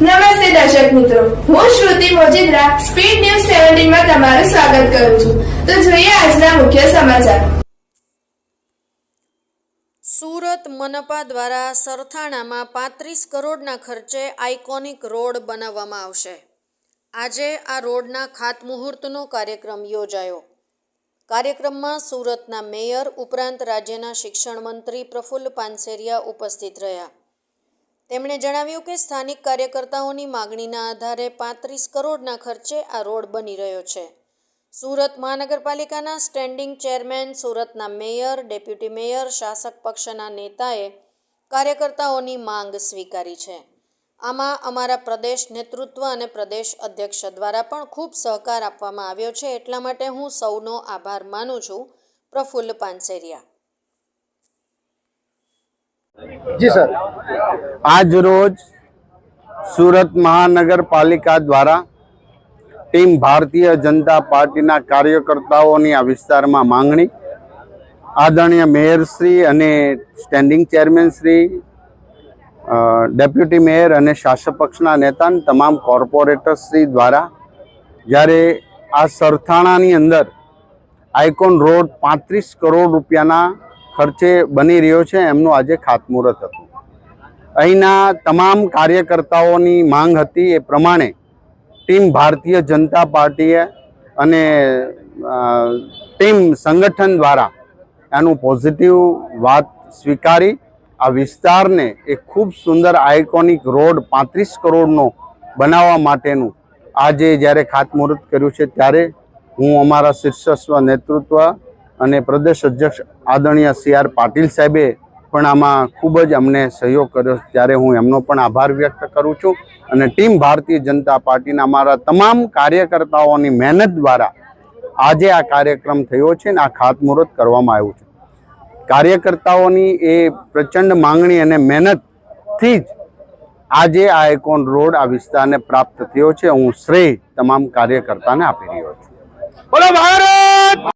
નમસ્તે દર્શક મિત્રો. હું શ્રુતિ મોજીદ્રા, સ્પીડ ન્યૂઝ સેવન્ટીનમાં તમારું સ્વાગત કરું છું. તો જોઈએ આજના મુખ્ય સમાચાર. સુરત મનપા દ્વારા સરથાણામાં પાંત્રીસ કરોડના ખર્ચે આઇકોનિક રોડ બનાવવામાં આવશે. આજે આ રોડના ખાતમુહૂર્તનો કાર્યક્રમ યોજાયો. કાર્યક્રમમાં સુરતના મેયર, ઉપરાંત રાજ્યના શિક્ષણ મંત્રી પ્રફુલ્લ પાનસેરિયા ઉપસ્થિત રહ્યા. તેમણે જણાવ્યું કે સ્થાનિક કાર્યકર્તાઓની માગણીના આધારે પાંત્રીસ કરોડના ખર્ચે આ રોડ બની રહ્યો છે. સુરત મહાનગરપાલિકાના સ્ટેન્ડિંગ ચેરમેન, સુરતના મેયર, ડેપ્યુટી મેયર, શાસક પક્ષના નેતાએ કાર્યકર્તાઓની માંગ સ્વીકારી છે. આમાં અમારા પ્રદેશ નેતૃત્વ અને પ્રદેશ અધ્યક્ષ દ્વારા પણ ખૂબ સહકાર આપવામાં આવ્યો છે. એટલા માટે હું સૌનો આભાર માનું છું. પ્રફુલ્લ પાનસેરિયા. જી, સર. આજ રોજ સુરત મહાનગરપાલિકા દ્વારા ટીમ ભારતીય જનતા પાર્ટીના કાર્યકર્તાઓની આ વિસ્તારમાં માંગણી, આદરણીય મેયરશ્રી અને સ્ટેન્ડિંગ ચેરમેનશ્રી ડેપ્યુટી મેયર અને શાસક પક્ષના નેતા તમામ કોર્પોરેટરશ્રી દ્વારા જ્યારે આ સરથાણાની અંદર આઇકોન રોડ પાંત્રીસ કરોડ રૂપિયાના ખર્ચે બની રહ્યો છે, એમનું આજે ખાતમુહૂર્ત હતું. અહીંના તમામ કાર્યકર્તાઓની માંગ હતી એ પ્રમાણે ટીમ ભારતીય જનતા પાર્ટીએ અને ટીમ સંગઠન દ્વારા એનું પોઝિટિવ વાત સ્વીકારી. આ વિસ્તારને એક ખૂબ સુંદર આઇકોનિક રોડ પાંત્રીસ કરોડનો બનાવવા માટેનું આજે જ્યારે ખાતમુહૂર્ત કર્યું છે, ત્યારે હું અમારા શીર્ષસ્વ નેતૃત્વ અને પ્રદેશ અધ્યક્ષ આદરણીય સી આર પાટીલ સાહેબે પણ આમાં ખૂબ જ અમને સહયોગ કર્યો. ત્યારે હું એમનો પણ આભાર વ્યક્ત કરું છું અને ટીમ ભારતીય જનતા પાર્ટીના અમારા તમામ કાર્યકર્તાઓની મહેનત દ્વારા આજે આ કાર્યક્રમ થયો છે અને આ ખાતમુહૂર્ત કરવામાં આવ્યું છે. કાર્યકર્તાઓની એ પ્રચંડ માંગણી અને મહેનતથી જ આજે આ એકોન રોડ આ વિસ્તારને પ્રાપ્ત થયો છે. હું શ્રેય તમામ કાર્યકર્તાને આપી રહ્યો છું. બોલો, ભારત!